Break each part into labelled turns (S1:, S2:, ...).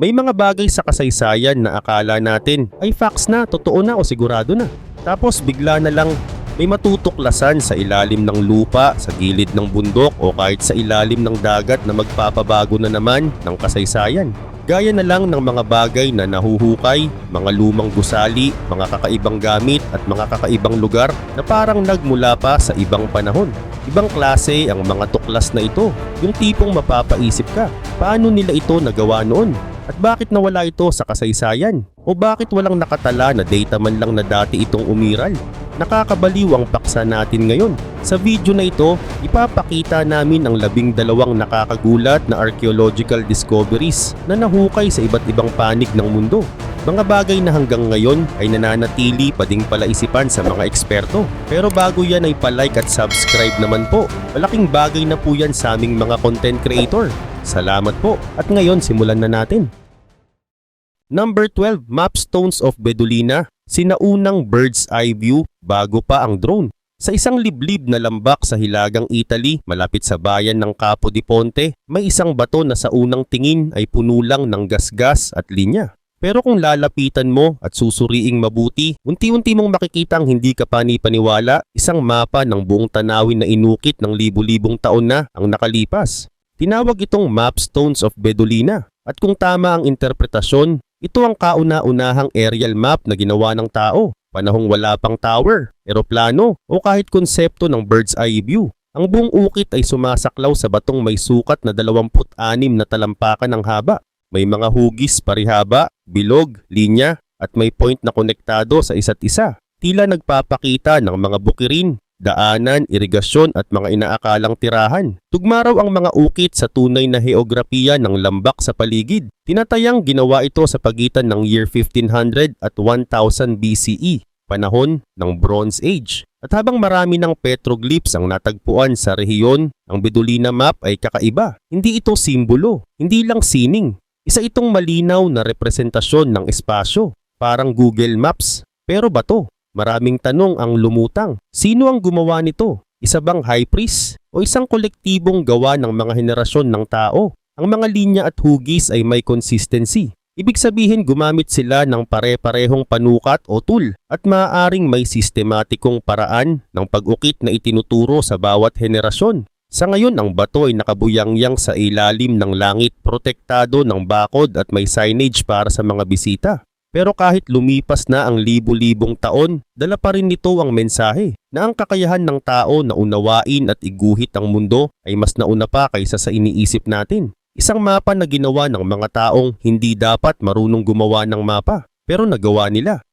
S1: May mga bagay sa kasaysayan na akala natin ay facts na, totoo na o sigurado na. Tapos bigla na lang may matutuklasan sa ilalim ng lupa, sa gilid ng bundok o kahit sa ilalim ng dagat na magpapabago na naman ng kasaysayan. Gaya na lang ng mga bagay na nahuhukay, mga lumang gusali, mga kakaibang gamit at mga kakaibang lugar na parang nagmula pa sa ibang panahon. Ibang klase ang mga tuklas na ito, yung tipong mapapaisip ka, paano nila ito nagawa noon? At bakit nawala ito sa kasaysayan? O bakit walang nakatala na data man lang na dati itong umiral? Nakakabaliw ang paksa natin ngayon. Sa video na ito, ipapakita namin ang labing dalawang nakakagulat na archaeological discoveries na nahukay sa iba't ibang panig ng mundo. Mga bagay na hanggang ngayon ay nananatili pa ding palaisipan sa mga eksperto. Pero bago yan ay palike at subscribe naman po. Malaking bagay na po yan sa aming mga content creator. Salamat po at ngayon simulan na natin. Number 12, Mapstones of Bedolina, sinaunang bird's eye view bago pa ang drone. Sa isang liblib na lambak sa hilagang Italy, malapit sa bayan ng Capo di Ponte, may isang bato na sa unang tingin ay puno lang ng gasgas at linya. Pero kung lalapitan mo at susuriing mabuti, unti-unti mong makikita ang hindi ka panipaniwala, isang mapa ng buong tanawin na inukit ng libu-libong taon na ang nakalipas. Tinawag itong Mapstones of Bedolina. At kung tama ang interpretasyon, ito ang kauna-unahang aerial map na ginawa ng tao, panahong wala pang tower, eroplano o kahit konsepto ng bird's eye view. Ang buong ukit ay sumasaklaw sa batong may sukat na 26 na talampakan ng haba. May mga hugis parihaba, bilog, linya at may point na konektado sa isa't isa. Tila nagpapakita ng mga bukirin, daanan, irigasyon at mga inaakalang tirahan. Tugma raw ang mga ukit sa tunay na heograpiya ng lambak sa paligid. Tinatayang ginawa ito sa pagitan ng year 1500 at 1000 BCE, panahon ng Bronze Age. At habang marami ng petroglyphs ang natagpuan sa rehiyon, ang Bedolina map ay kakaiba. Hindi ito simbolo, hindi lang sining. Isa itong malinaw na representasyon ng espasyo, parang Google Maps. Pero bato, Maraming tanong ang lumutang. Sino ang gumawa nito? Isa bang high priest? O isang kolektibong gawa ng mga henerasyon ng tao? Ang mga linya at hugis ay may consistency. Ibig sabihin gumamit sila ng pare-parehong panukat o tool at maaaring may sistematikong paraan ng pag-ukit na itinuturo sa bawat henerasyon. Sa ngayon ang bato ay nakabuyangyang sa ilalim ng langit protektado ng bakod at may signage para sa mga bisita. Pero kahit lumipas na ang libu-libong taon, dala pa rin nito ang mensahe na ang kakayahan ng tao na unawain at iguhit ang mundo ay mas nauna pa kaysa sa iniisip natin. Isang mapa na ginawa ng mga taong hindi dapat marunong gumawa ng mapa, pero nagawa nila.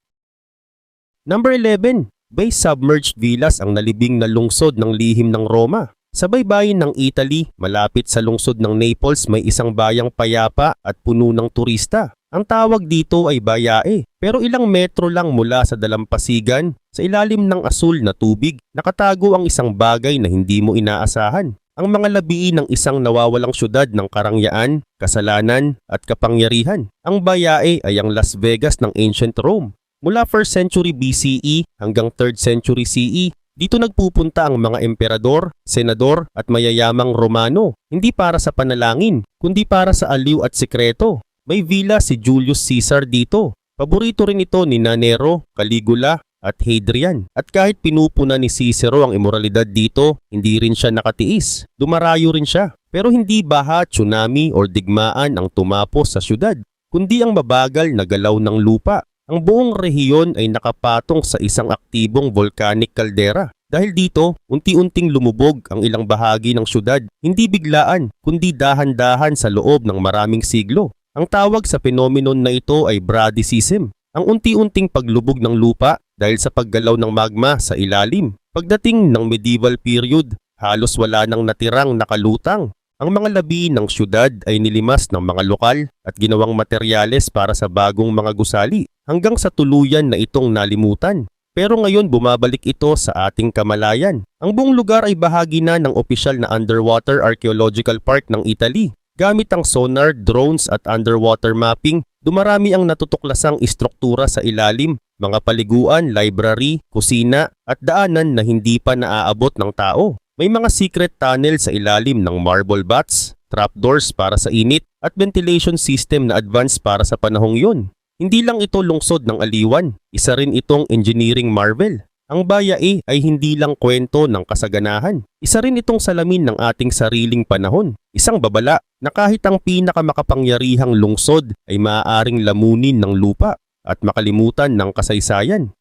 S1: Number 11. Bay submerged villas ang nalibing na lungsod ng lihim ng Roma. Sa baybayin ng Italy, malapit sa lungsod ng Naples may isang bayang payapa at puno ng turista. Ang tawag dito ay bayae, pero ilang metro lang mula sa dalampasigan, sa ilalim ng asul na tubig, nakatago ang isang bagay na hindi mo inaasahan. Ang mga labiin ng isang nawawalang syudad ng karangyaan, kasalanan at kapangyarihan. Ang bayae ay ang Las Vegas ng ancient Rome. Mula 1st century BCE hanggang 3rd century CE, dito nagpupunta ang mga emperador, senador at mayayamang Romano, hindi para sa panalangin, kundi para sa aliw at sikreto. May villa si Julius Caesar dito. Paborito rin ito ni Nero, Caligula at Hadrian. At kahit pinupuna ni Cicero ang imoralidad dito, hindi rin siya nakatiis. Dumarayo rin siya. Pero hindi baha, tsunami o digmaan ang tumapos sa syudad, kundi ang mabagal na galaw ng lupa. Ang buong rehiyon ay nakapatong sa isang aktibong volcanic caldera. Dahil dito, unti-unting lumubog ang ilang bahagi ng syudad, hindi biglaan, kundi dahan-dahan sa loob ng maraming siglo. Ang tawag sa phenomenon na ito ay bradysism, ang unti-unting paglubog ng lupa dahil sa paggalaw ng magma sa ilalim. Pagdating ng medieval period, halos wala nang natirang nakalutang. Ang mga labi ng syudad ay nilimas ng mga lokal at ginawang materyales para sa bagong mga gusali hanggang sa tuluyan na itong nalimutan. Pero ngayon bumabalik ito sa ating kamalayan. Ang buong lugar ay bahagi na ng opisyal na underwater archaeological park ng Italy Gamit ang sonar, drones at underwater mapping, dumarami ang natutuklasang istruktura sa ilalim, mga paliguan, library, kusina at daanan na hindi pa naaabot ng tao. May mga secret tunnel sa ilalim ng marble baths, trapdoors para sa init, at ventilation system na advanced para sa panahong yun. Hindi lang ito lungsod ng aliwan, isa rin itong engineering marvel. Ang Bayae ay hindi lang kwento ng kasaganahan. Isa rin itong salamin ng ating sariling panahon. Isang babala na kahit ang pinakamakapangyarihang lungsod ay maaaring lamunin ng lupa at makalimutan ng kasaysayan.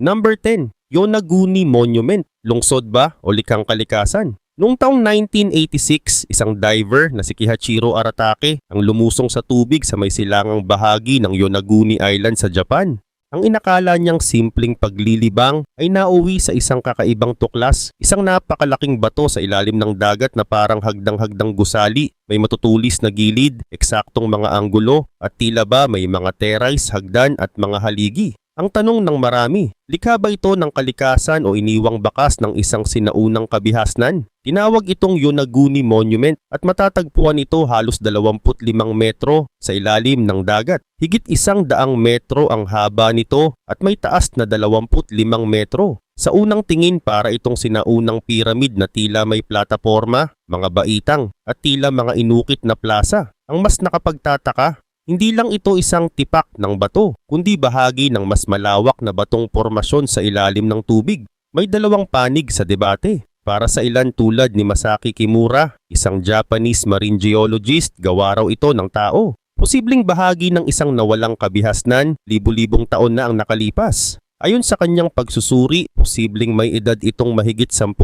S1: Number 10, Yonaguni Monument. Lungsod ba o likang kalikasan? Noong taong 1986, isang diver na si Kihachiro Aratake ang lumusong sa tubig sa may silangang bahagi ng Yonaguni Island sa Japan. Ang inakala niyang simpleng paglilibang ay nauwi sa isang kakaibang tuklas, isang napakalaking bato sa ilalim ng dagat na parang hagdang-hagdang gusali, may matutulis na gilid, eksaktong mga anggulo, at tila ba may mga terrace, hagdan at mga haligi. Ang tanong ng marami, likha ba ito ng kalikasan o iniwang bakas ng isang sinaunang kabihasnan? Tinawag itong Yonaguni Monument at matatagpuan ito halos 25 metro sa ilalim ng dagat. Higit isang daang metro ang haba nito at may taas na 25 metro. Sa unang tingin para itong sinaunang piramid na tila may plataforma, mga baitang at tila mga inukit na plaza. Ang mas nakapagtataka, hindi lang ito isang tipak ng bato, kundi bahagi ng mas malawak na batong formasyon sa ilalim ng tubig. May dalawang panig sa debate. Para sa ilan tulad ni Masaki Kimura, isang Japanese marine geologist, gawa raw ito ng tao. Posibleng bahagi ng isang nawalang kabihasnan, libu-libong taon na ang nakalipas. Ayon sa kanyang pagsusuri, posibleng may edad itong mahigit 10,000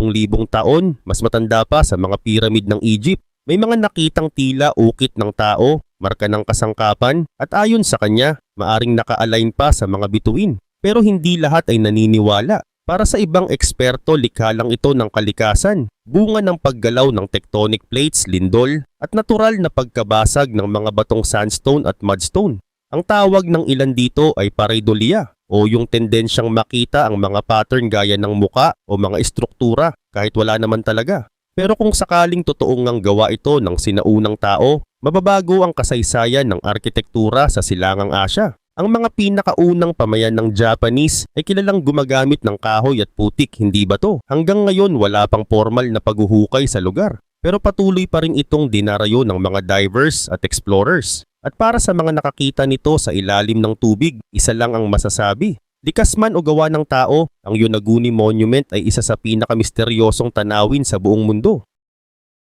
S1: taon, mas matanda pa sa mga piramid ng Egypt. May mga nakitang tila ukit ng tao, marka ng kasangkapan, at ayon sa kanya, maaring naka-align pa sa mga bituin. Pero hindi lahat ay naniniwala. Para sa ibang eksperto, likha lang ito ng kalikasan, bunga ng paggalaw ng tectonic plates, lindol, at natural na pagkabasag ng mga batong sandstone at mudstone. Ang tawag ng ilan dito ay pareidolia o yung tendensyang makita ang mga pattern gaya ng muka o mga estruktura kahit wala naman talaga. Pero kung sakaling totoong ngang gawa ito ng sinaunang tao, mababago ang kasaysayan ng arkitektura sa silangang Asya. Ang mga pinakaunang pamayan ng Japanese ay kilalang gumagamit ng kahoy at putik, hindi ba to? Hanggang ngayon wala pang formal na paghuhukay sa lugar. Pero patuloy pa rin itong dinarayo ng mga divers at explorers. At para sa mga nakakita nito sa ilalim ng tubig, isa lang ang masasabi. Likas man o gawa ng tao, ang Yonaguni Monument ay isa sa pinakamisteryosong tanawin sa buong mundo.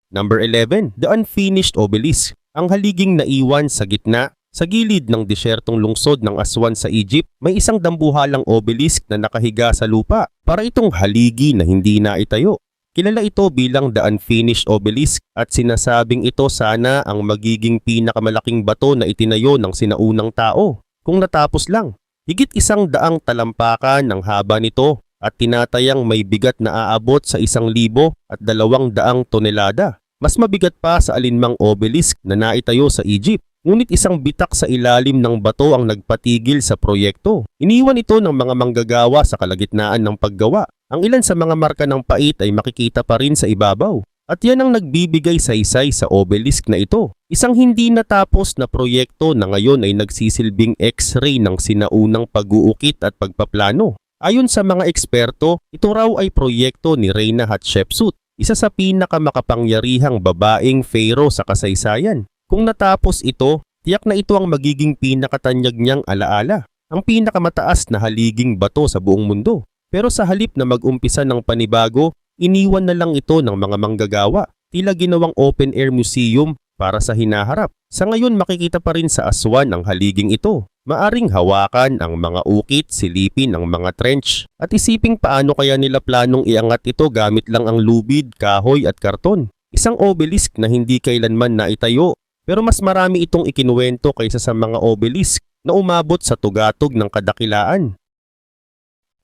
S1: Number 11, The Unfinished Obelisk. Ang haliging naiwan sa gitna, sa gilid ng disyertong lungsod ng Aswan sa Egypt, may isang dambuhalang obelisk na nakahiga sa lupa para itong haligi na hindi na itayo. Kilala ito bilang The Unfinished Obelisk at sinasabing ito sana ang magiging pinakamalaking bato na itinayo ng sinaunang tao kung natapos lang. Higit isang daang talampakan ang haba nito at tinatayang may bigat na aabot sa isang libo at dalawang daang tonelada. Mas mabigat pa sa alinmang obelisk na naitayo sa Egypt. Ngunit isang bitak sa ilalim ng bato ang nagpatigil sa proyekto. Iniwan ito ng mga manggagawa sa kalagitnaan ng paggawa. Ang ilan sa mga marka ng pait ay makikita pa rin sa ibabaw. At yan ang nagbibigay saysay sa obelisk na ito. Isang hindi natapos na proyekto na ngayon ay nagsisilbing x-ray ng sinaunang pag-uukit at pagpaplano. Ayon sa mga eksperto, ito raw ay proyekto ni Reyna Hatshepsut, isa sa pinakamakapangyarihang babaeng pharaoh sa kasaysayan. Kung natapos ito, tiyak na ito ang magiging pinakatanyag niyang alaala, ang pinakamataas na haliging bato sa buong mundo. Pero sa halip na mag-umpisa ng panibago, iniwan na lang ito ng mga manggagawa, tila ginawang open-air museum para sa hinaharap. Sa ngayon makikita pa rin sa aswan ang haliging ito. Maaring hawakan ang mga ukit, silipin ang mga trench, at isiping paano kaya nila planong iangat ito gamit lang ang lubid, kahoy at karton. Isang obelisk na hindi kailanman naitayo, pero mas marami itong ikinuwento kaysa sa mga obelisk na umabot sa tugatog ng kadakilaan.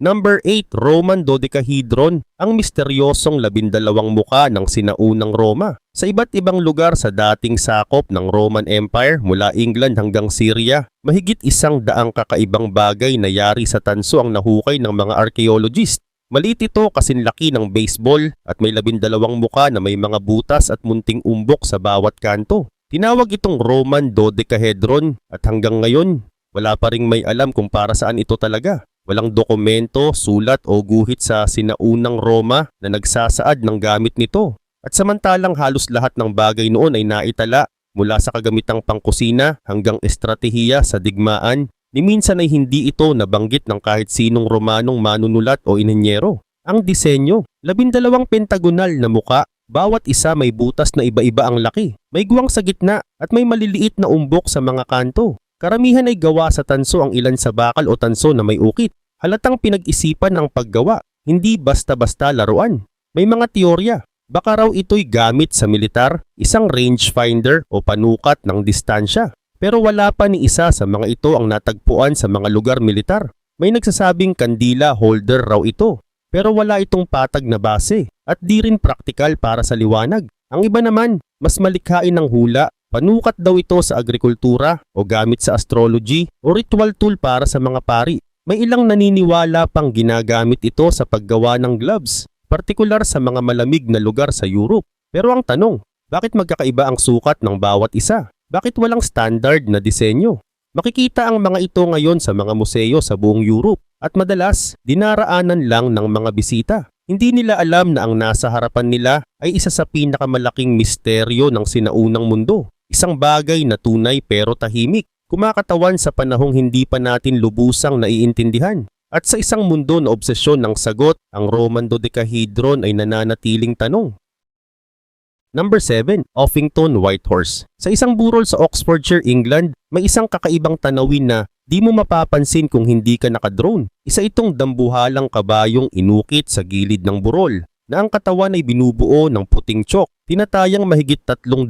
S1: Number 8, Roman Dodecahedron, ang misteryosong labindalawang muka ng sinaunang Roma. Sa iba't ibang lugar sa dating sakop ng Roman Empire mula England hanggang Syria, mahigit isang daang kakaibang bagay na yari sa tanso ang nahukay ng mga archaeologist. Maliit ito kasinlaki ng baseball at may labindalawang muka na may mga butas at munting umbok sa bawat kanto. Tinawag itong Roman Dodecahedron at hanggang ngayon, wala pa ring may alam kung para saan ito talaga. Walang dokumento, sulat o guhit sa sinaunang Roma na nagsasaad ng gamit nito. At samantalang halos lahat ng bagay noon ay naitala mula sa kagamitang pangkusina hanggang estratehiya sa digmaan, ni minsan ay hindi ito nabanggit ng kahit sinong Romanong manunulat o inenyero. Ang disenyo, labindalawang pentagonal na muka, bawat isa may butas na iba-iba ang laki, may guwang sa gitna at may maliliit na umbok sa mga kanto. Karamihan ay gawa sa tanso ang ilan sa bakal o tanso na may ukit. Halatang pinag-isipan ang paggawa, hindi basta-basta laruan. May mga teorya, baka raw ito'y gamit sa militar, isang rangefinder o panukat ng distansya. Pero wala pa ni isa sa mga ito ang natagpuan sa mga lugar militar. May nagsasabing kandila holder raw ito, pero wala itong patag na base at di rin praktikal para sa liwanag. Ang iba naman, mas malikhain ng hula, panukat daw ito sa agrikultura o gamit sa astrology o ritual tool para sa mga pari. May ilang naniniwala pang ginagamit ito sa paggawa ng gloves, partikular sa mga malamig na lugar sa Europe. Pero ang tanong, bakit magkakaiba ang sukat ng bawat isa? Bakit walang standard na disenyo? Makikita ang mga ito ngayon sa mga museo sa buong Europe at madalas dinaraanan lang ng mga bisita. Hindi nila alam na ang nasa harapan nila ay isa sa pinakamalaking misteryo ng sinaunang mundo. Isang bagay na tunay pero tahimik, kumakatawan sa panahong hindi pa natin lubusang naiintindihan. At sa isang mundo na obsesyon ng sagot, ang Roman dodecahedron ay nananatiling tanong. Number 7, Offington Whitehorse. Sa isang burol sa Oxfordshire, England, may isang kakaibang tanawin na di mo mapapansin kung hindi ka nakadrone. Isa itong dambuhalang kabayong inukit sa gilid ng burol na ang katawan ay binubuo ng puting chok. Tinatayang mahigit 360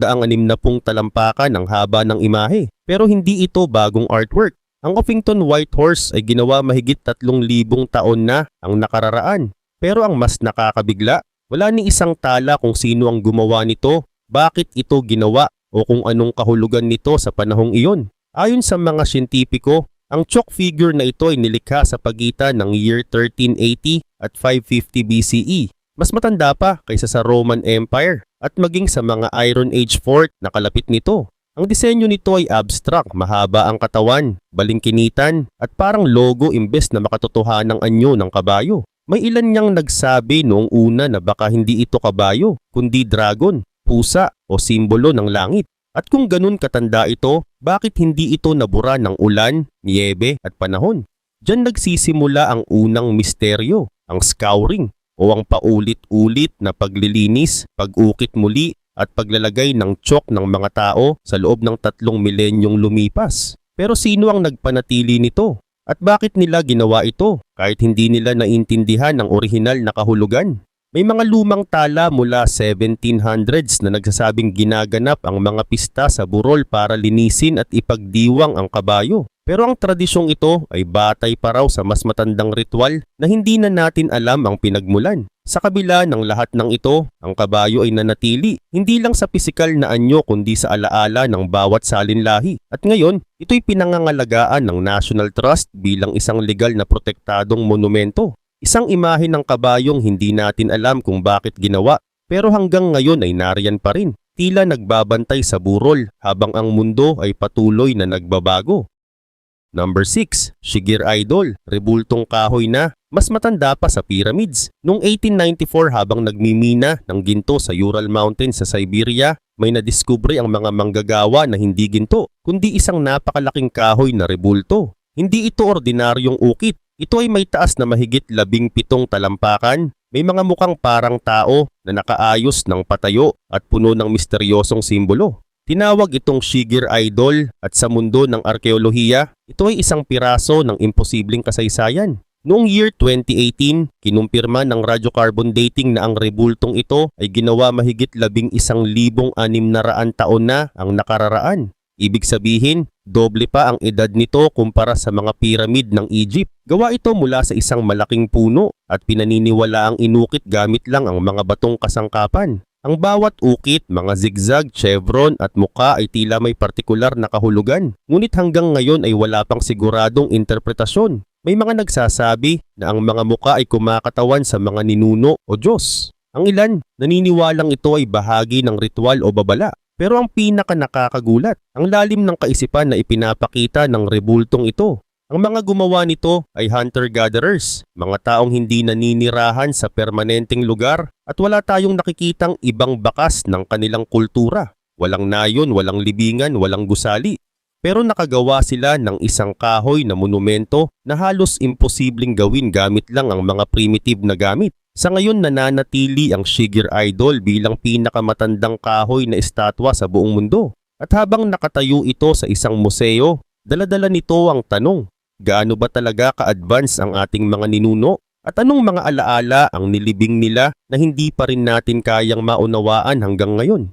S1: talampakan ang haba ng imahe. Pero hindi ito bagong artwork. Ang Offington Whitehorse ay ginawa mahigit 3,000 taon na ang nakararaan. Pero ang mas nakakabigla, wala ni isang tala kung sino ang gumawa nito, bakit ito ginawa o kung anong kahulugan nito sa panahong iyon. Ayon sa mga siyentipiko, ang chalk figure na ito ay nilikha sa pagitan ng year 1380 at 550 BCE. Mas matanda pa kaysa sa Roman Empire at maging sa mga Iron Age fort na kalapit nito. Ang disenyo nito ay abstract, mahaba ang katawan, balingkinitan at parang logo imbes na makatotohanang anyo ng kabayo. May ilan niyang nagsabi noong una na baka hindi ito kabayo, kundi dragon, pusa o simbolo ng langit. At kung ganun katanda ito, bakit hindi ito nabura ng ulan, niyebe at panahon? Diyan nagsisimula ang unang misteryo, ang scouring o ang paulit-ulit na paglilinis, pag-ukit muli at paglalagay ng chok ng mga tao sa loob ng tatlong milenyong lumipas. Pero sino ang nagpanatili nito? At bakit nila ginawa ito kahit hindi nila naintindihan ang orihinal na kahulugan? May mga lumang tala mula 1700s na nagsasabing ginaganap ang mga pista sa burol para linisin at ipagdiwang ang kabayo. Pero ang tradisyong ito ay batay pa raw sa mas matandang ritual na hindi na natin alam ang pinagmulan. Sa kabila ng lahat ng ito, ang kabayo ay nanatili hindi lang sa pisikal na anyo kundi sa alaala ng bawat salinlahi. At ngayon, ito'y pinangangalagaan ng National Trust bilang isang legal na protektadong monumento. Isang imahe ng kabayong hindi natin alam kung bakit ginawa pero hanggang ngayon ay nariyan pa rin. Tila nagbabantay sa burol habang ang mundo ay patuloy na nagbabago. Number 6, Shigir Idol, rebultong kahoy na, mas matanda pa sa pyramids. Noong 1894 habang nagmimina ng ginto sa Ural Mountains sa Siberia, may nadiskubre ang mga manggagawa na hindi ginto, kundi isang napakalaking kahoy na rebulto. Hindi ito ordinaryong ukit, ito ay may taas na mahigit labing pitong talampakan, may mga mukhang parang tao na nakaayos ng patayo at puno ng misteryosong simbolo. Tinawag itong Shigir Idol at sa mundo ng arkeolohiya, ito ay isang piraso ng imposibleng kasaysayan. Noong year 2018, kinumpirma ng radiocarbon dating na ang rebultong ito ay ginawa mahigit labing isang libong anim na raan taon na ang nakararaan. Ibig sabihin, doble pa ang edad nito kumpara sa mga piramid ng Egypt. Gawa ito mula sa isang malaking puno at pinaniniwala ang inukit gamit lang ang mga batong kasangkapan. Ang bawat ukit, mga zigzag, chevron at muka ay tila may partikular na kahulugan. Ngunit hanggang ngayon ay wala pang siguradong interpretasyon. May mga nagsasabi na ang mga muka ay kumakatawan sa mga ninuno o Diyos. Ang ilan, naniniwalang ito ay bahagi ng ritual o babala. Pero ang pinaka nakakagulat, ang lalim ng kaisipan na ipinapakita ng rebultong ito. Ang mga gumawa nito ay hunter-gatherers, mga taong hindi naninirahan sa permanenteng lugar at wala tayong nakikitang ibang bakas ng kanilang kultura. Walang nayon, walang libingan, walang gusali. Pero nakagawa sila ng isang kahoy na monumento na halos imposibleng gawin gamit lang ang mga primitive na gamit. Sa ngayon nananatili ang Shigear Idol bilang pinakamatandang kahoy na estatwa sa buong mundo. At habang nakatayo ito sa isang museo, daladala nito ang tanong, gaano ba talaga ka-advance ang ating mga ninuno? At anong mga alaala ang nilibing nila na hindi pa rin natin kayang maunawaan hanggang ngayon?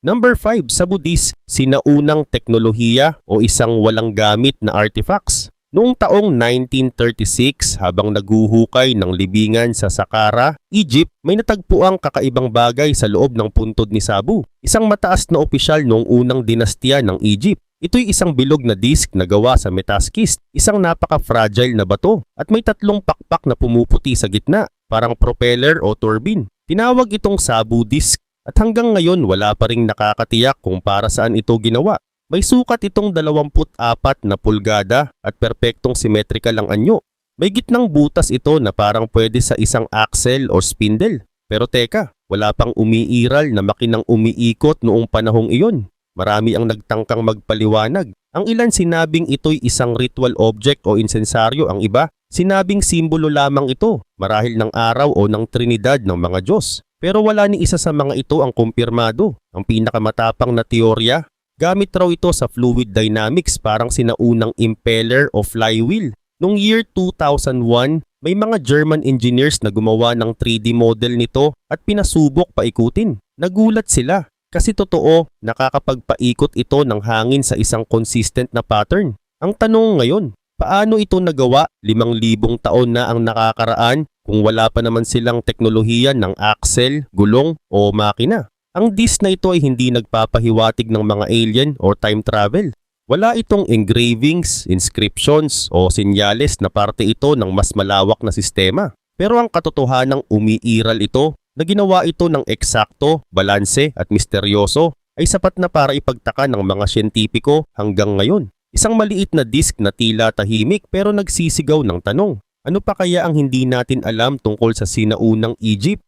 S1: Number 5 sa Buddhist, sinaunang teknolohiya o isang walang gamit na artifacts. Noong taong 1936 habang naguhukay ng libingan sa Saqqara, Egypt, may natagpuang kakaibang bagay sa loob ng puntod ni Sabu, isang mataas na opisyal noong unang dinastya ng Egypt. Ito'y isang bilog na disk na gawa sa metaskist, isang napaka-fragile na bato at may tatlong pakpak na pumuputi sa gitna, parang propeller o turbine. Tinawag itong Sabu disk at hanggang ngayon wala pa ring nakakatiyak kung para saan ito ginawa. May sukat itong 24 na pulgada at perpektong simetrikal ang anyo. May gitnang butas ito na parang pwede sa isang axle o spindle. Pero teka, wala pang umiiral na makinang umiikot noong panahong iyon. Marami ang nagtangkang magpaliwanag. Ang ilan sinabing ito'y isang ritual object o insensaryo, ang iba sinabing simbolo lamang ito, marahil ng araw o ng Trinidad ng mga Diyos. Pero wala ni isa sa mga ito ang kumpirmado. Ang pinakamatapang na teorya, gamit raw ito sa fluid dynamics parang sinaunang impeller o flywheel. Noong year 2001, may mga German engineers na gumawa ng 3D model nito at pinasubok paikutin. Nagulat sila kasi totoo nakakapagpaikot ito ng hangin sa isang consistent na pattern. Ang tanong ngayon, paano ito nagawa 5,000 taon na ang nakakaraan kung wala pa naman silang teknolohiya ng axle, gulong o makina? Ang disk na ito ay hindi nagpapahiwatig ng mga alien or time travel. Wala itong engravings, inscriptions o sinyales na parte ito ng mas malawak na sistema. Pero ang katotohanang umiiral ito na ginawa ito ng eksakto, balanse at misteryoso ay sapat na para ipagtaka ng mga siyentipiko hanggang ngayon. Isang maliit na disk na tila tahimik pero nagsisigaw ng tanong. Ano pa kaya ang hindi natin alam tungkol sa sinaunang Egypt?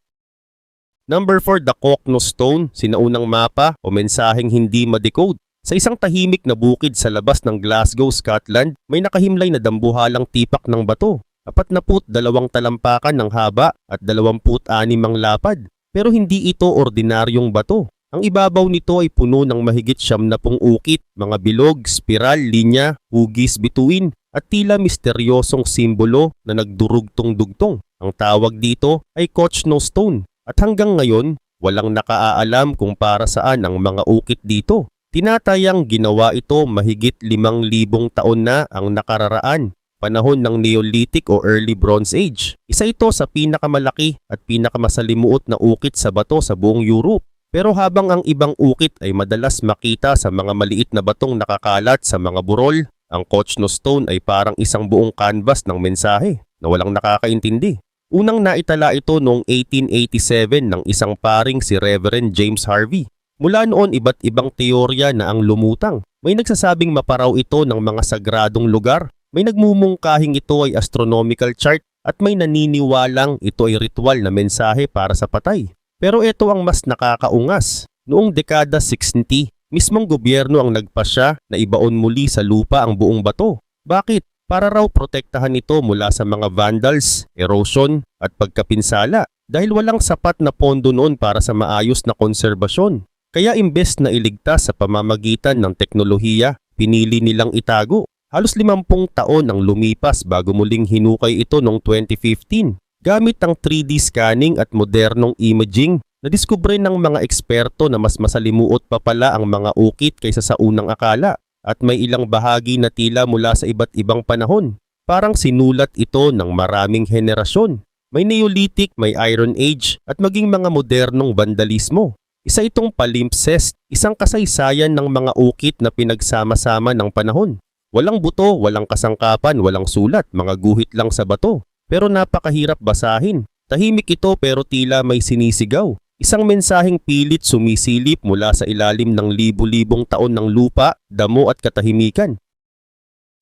S1: Number 4, the Kokno Stone, sinaunang mapa o mensaheng hindi ma-decode. Sa isang tahimik na bukid sa labas ng Glasgow, Scotland, may nakahimlay na dambuhalang tipak ng bato. Apat na put dalawang talampakan ng haba at dalawamput anim ang lapad. Pero hindi ito ordinaryong bato. Ang ibabaw nito ay puno ng mahigit siyam na pung ukit, mga bilog, spiral, linya, hugis, bituin, at tila misteryosong simbolo na nagdurugtong-dugtong. Ang tawag dito ay Kochno Stone at hanggang ngayon walang nakaalam kung para saan ang mga ukit dito. Tinatayang ginawa ito mahigit limang libong taon na ang nakararaan, panahon ng Neolithic o Early Bronze Age. Isa ito sa pinakamalaki at pinakamasalimuot na ukit sa bato sa buong Europe. Pero habang ang ibang ukit ay madalas makita sa mga maliit na batong nakakalat sa mga burol, ang Kochno Stone ay parang isang buong canvas ng mensahe na walang nakakaintindi. Unang naitala ito noong 1887 ng isang paring si Reverend James Harvey. Mula noon iba't ibang teorya na ang lumutang. May nagsasabing maparaw ito ng mga sagradong lugar. May nagmumungkahing ito ay astronomical chart at may naniniwalang ito ay ritual na mensahe para sa patay. Pero ito ang mas nakakaungas. Noong dekada 60, mismong gobyerno ang nagpasya na ibaon muli sa lupa ang buong bato. Bakit? Para raw protektahan ito mula sa mga vandals, erosion at pagkapinsala dahil walang sapat na pondo noon para sa maayos na konserbasyon. Kaya imbes na iligtas sa pamamagitan ng teknolohiya, pinili nilang itago. Halos 50 taon ang lumipas bago muling hinukay ito noong 2015. Gamit ang 3D scanning at modernong imaging, nadiskubre ng mga eksperto na mas masalimuot pa pala ang mga ukit kaysa sa unang akala at may ilang bahagi na tila mula sa iba't ibang panahon. Parang sinulat ito ng maraming henerasyon. May Neolithic, may Iron Age at maging mga modernong vandalismo. Isa itong palimpsest, isang kasaysayan ng mga ukit na pinagsama-sama ng panahon. Walang buto, walang kasangkapan, walang sulat, mga guhit lang sa bato. Pero napakahirap basahin. Tahimik ito pero tila may sinisigaw. Isang mensaheng pilit sumisilip mula sa ilalim ng libu-libong taon ng lupa, damo at katahimikan.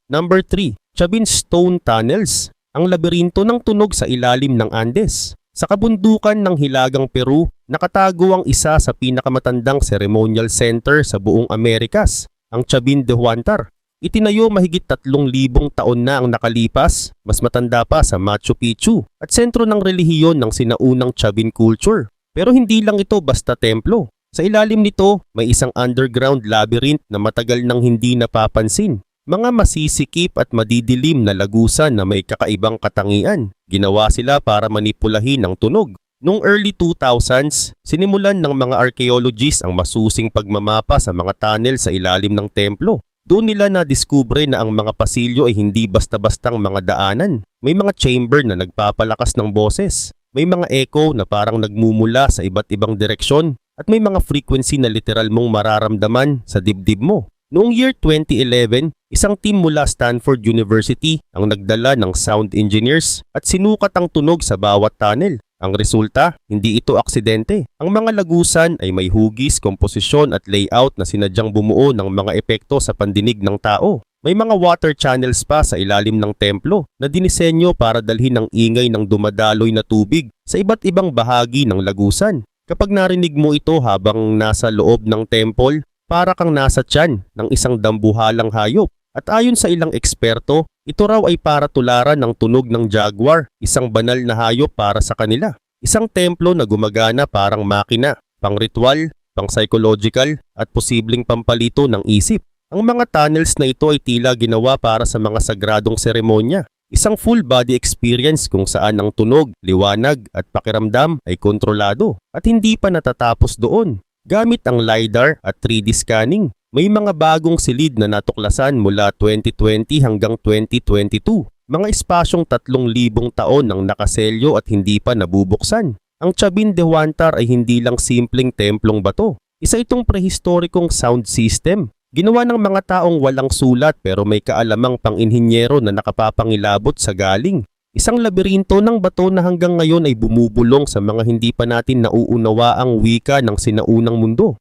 S1: Number 3. Chabin Stone Tunnels, ang labirinto ng tunog sa ilalim ng Andes. Sa kabundukan ng Hilagang Peru, nakatago ang isa sa pinakamatandang ceremonial center sa buong Amerikas, ang Chabin de Huantar. Itinayo mahigit 3,000 taon na ang nakalipas, mas matanda pa sa Machu Picchu at sentro ng relihiyon ng sinaunang Chabin culture. Pero hindi lang ito basta templo. Sa ilalim nito, may isang underground labyrinth na matagal nang hindi napapansin. Mga masisikip at madidilim na lagusan na may kakaibang katangian. Ginawa sila para manipulahin ang tunog. Noong early 2000s, sinimulan ng mga archaeologists ang masusing pagmamapa sa mga tunnel sa ilalim ng templo. Doon nila na-discover na ang mga pasilyo ay hindi basta-bastang mga daanan. May mga chamber na nagpapalakas ng boses. May mga echo na parang nagmumula sa iba't ibang direksyon. At may mga frequency na literal mong mararamdaman sa dibdib mo. Noong year 2011, isang team mula Stanford University ang nagdala ng sound engineers at sinukat ang tunog sa bawat tunnel. Ang resulta, hindi ito aksidente. Ang mga lagusan ay may hugis, komposisyon at layout na sinadyang bumuo ng mga epekto sa pandinig ng tao. May mga water channels pa sa ilalim ng templo na dinisenyo para dalhin ang ingay ng dumadaloy na tubig sa iba't ibang bahagi ng lagusan. Kapag narinig mo ito habang nasa loob ng temple, para kang nasa tiyan ng isang dambuhalang hayop. At ayon sa ilang eksperto, ito raw ay para tularan ng tunog ng jaguar, isang banal na hayop para sa kanila. Isang templo na gumagana parang makina, pang ritual, pang psychological, at posibleng pampalito ng isip. Ang mga tunnels na ito ay tila ginawa para sa mga sagradong seremonya. Isang full body experience kung saan ang tunog, liwanag at pakiramdam ay kontrolado at hindi pa natatapos doon. Gamit ang LiDAR at 3D scanning, may mga bagong silid na natuklasan mula 2020 hanggang 2022. Mga espasyong 3,000 taon ang nakaselyo at hindi pa nabubuksan. Ang Chabin de Huantar ay hindi lang simpleng templong bato. Isa itong prehistorikong sound system. Ginawa ng mga taong walang sulat pero may kaalamang pang-inhinyero na nakapapangilabot sa galing. Isang labirinto ng bato na hanggang ngayon ay bumubulong sa mga hindi pa natin nauunawa ang wika ng sinaunang mundo.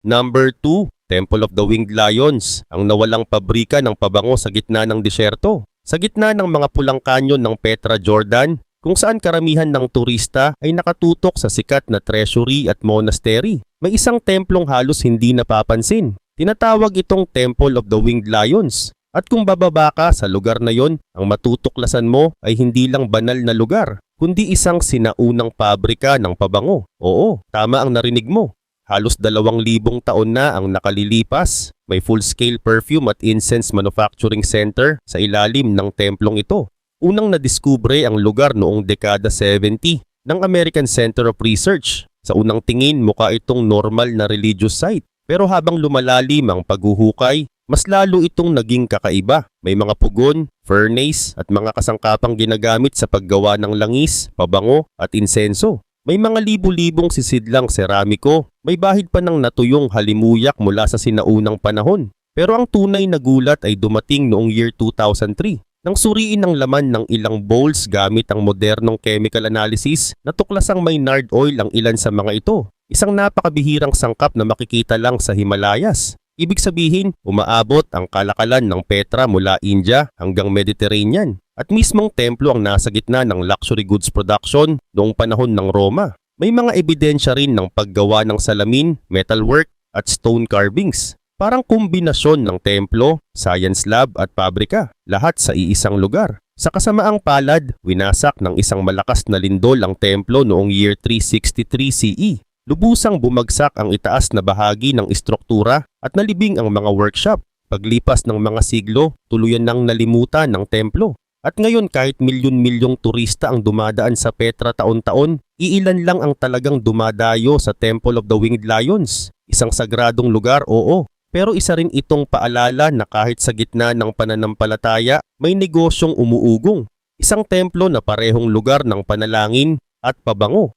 S1: Number 2, Temple of the Winged Lions, ang nawalang pabrika ng pabango sa gitna ng disyerto. Sa gitna ng mga pulang kanyon ng Petra Jordan, kung saan karamihan ng turista ay nakatutok sa sikat na treasury at monastery. May isang templong halos hindi napapansin. Tinatawag itong Temple of the Winged Lions. At kung bababa ka sa lugar na yon, ang matutuklasan mo ay hindi lang banal na lugar, kundi isang sinaunang pabrika ng pabango. Oo, tama ang narinig mo. Halos dalawang libong taon na ang nakalilipas. May full-scale perfume at incense manufacturing center sa ilalim ng templong ito. Unang nadiskubre ang lugar noong dekada 70 ng American Center of Research. Sa unang tingin mukha itong normal na religious site. Pero habang lumalalim ang paghuhukay, mas lalo itong naging kakaiba. May mga pugon, furnace at mga kasangkapang ginagamit sa paggawa ng langis, pabango at insenso. May mga libu-libong sisidlang seramiko, may bahid pa ng natuyong halimuyak mula sa sinaunang panahon. Pero ang tunay na gulat ay dumating noong year 2003. Nang suriin ang laman ng ilang bowls gamit ang modernong chemical analysis, natuklasang may nard oil ang ilan sa mga ito. Isang napakabihirang sangkap na makikita lang sa Himalayas. Ibig sabihin, umaabot ang kalakalan ng Petra mula India hanggang Mediterranean at mismong templo ang nasa gitna ng luxury goods production noong panahon ng Roma. May mga ebidensya rin ng paggawa ng salamin, metalwork at stone carvings. Parang kombinasyon ng templo, science lab at pabrika, lahat sa iisang lugar. Sa kasamaang palad, winasak ng isang malakas na lindol ang templo noong year 363 CE. Lubusang bumagsak ang itaas na bahagi ng istruktura at nalibing ang mga workshop. Paglipas ng mga siglo, tuluyan nang nalimutan ng templo. At ngayon kahit milyon-milyong turista ang dumadaan sa Petra taon-taon, iilan lang ang talagang dumadayo sa Temple of the Winged Lions. Isang sagradong lugar, oo. Pero isa rin itong paalala na kahit sa gitna ng pananampalataya, may negosyong umuugong. Isang templo na parehong lugar ng panalangin at pabango.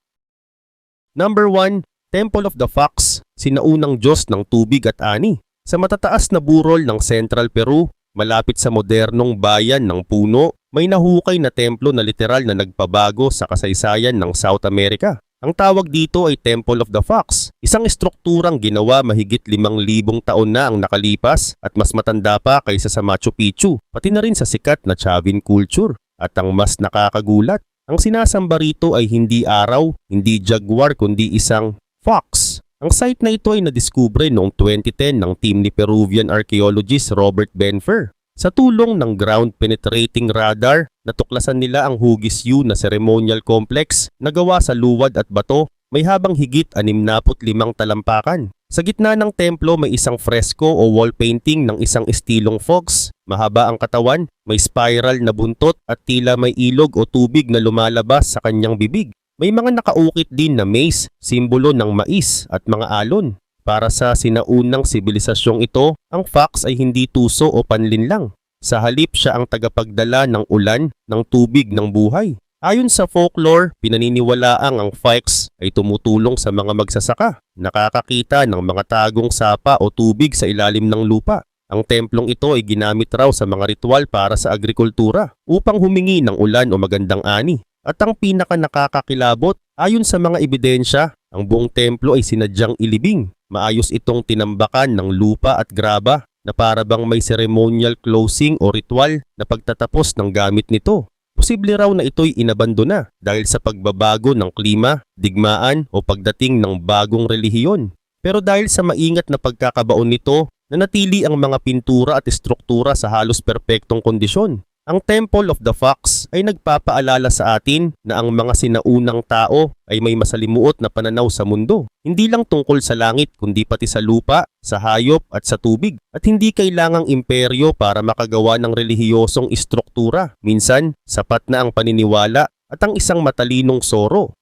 S1: Number 1, Temple of the Fox, sinaunang Diyos ng tubig at ani. Sa matataas na burol ng Central Peru, Malapit sa modernong bayan ng Puno, may nahukay na templo na literal na nagpabago sa kasaysayan ng South America. Ang tawag dito ay Temple of the Fox, isang estrukturang ginawa mahigit limang libong taon na ang nakalipas at mas matanda pa kaysa sa Machu Picchu, pati na rin sa sikat na Chavin culture. At ang mas nakakagulat, ang sinasamba rito ay hindi araw, hindi jaguar kundi isang fox. Ang site na ito ay nadiskubre noong 2010 ng team ni Peruvian archaeologist Robert Benfer. Sa tulong ng ground penetrating radar, natuklasan nila ang Hugis U na ceremonial complex na gawa sa luwad at bato may habang higit 65 talampakan. Sa gitna ng templo may isang fresko o wall painting ng isang estilong fox. Mahaba ang katawan, may spiral na buntot at tila may ilog o tubig na lumalabas sa kanyang bibig. May mga nakaukit din na mace, simbolo ng mais at mga alon. Para sa sinaunang sibilisasyong ito, ang fox ay hindi tuso o panlin lang. Sa halip siya ang tagapagdala ng ulan, ng tubig, ng buhay. Ayon sa folklore, pinaniniwalaang ang fox ay tumutulong sa mga magsasaka, nakakakita ng mga tagong sapa o tubig sa ilalim ng lupa. Ang templong ito ay ginamit raw sa mga ritual para sa agrikultura upang humingi ng ulan o magandang ani. At ang pinaka nakakakilabot, ayon sa mga ebidensya, ang buong templo ay sinadyang ilibing. Maayos itong tinambakan ng lupa at graba na para bang may ceremonial closing o ritual na pagtatapos ng gamit nito. Posible raw na ito'y inabandona dahil sa pagbabago ng klima, digmaan o pagdating ng bagong relihiyon. Pero dahil sa maingat na pagkakabaon nito, nanatili ang mga pintura at estruktura sa halos perpektong kondisyon. Ang Temple of the Fox ay nagpapaalala sa atin na ang mga sinaunang tao ay may masalimuot na pananaw sa mundo. Hindi lang tungkol sa langit kundi pati sa lupa, sa hayop at sa tubig. At hindi kailangang imperyo para makagawa ng relihiyosong istruktura. Minsan, sapat na ang paniniwala at ang isang matalinong soro.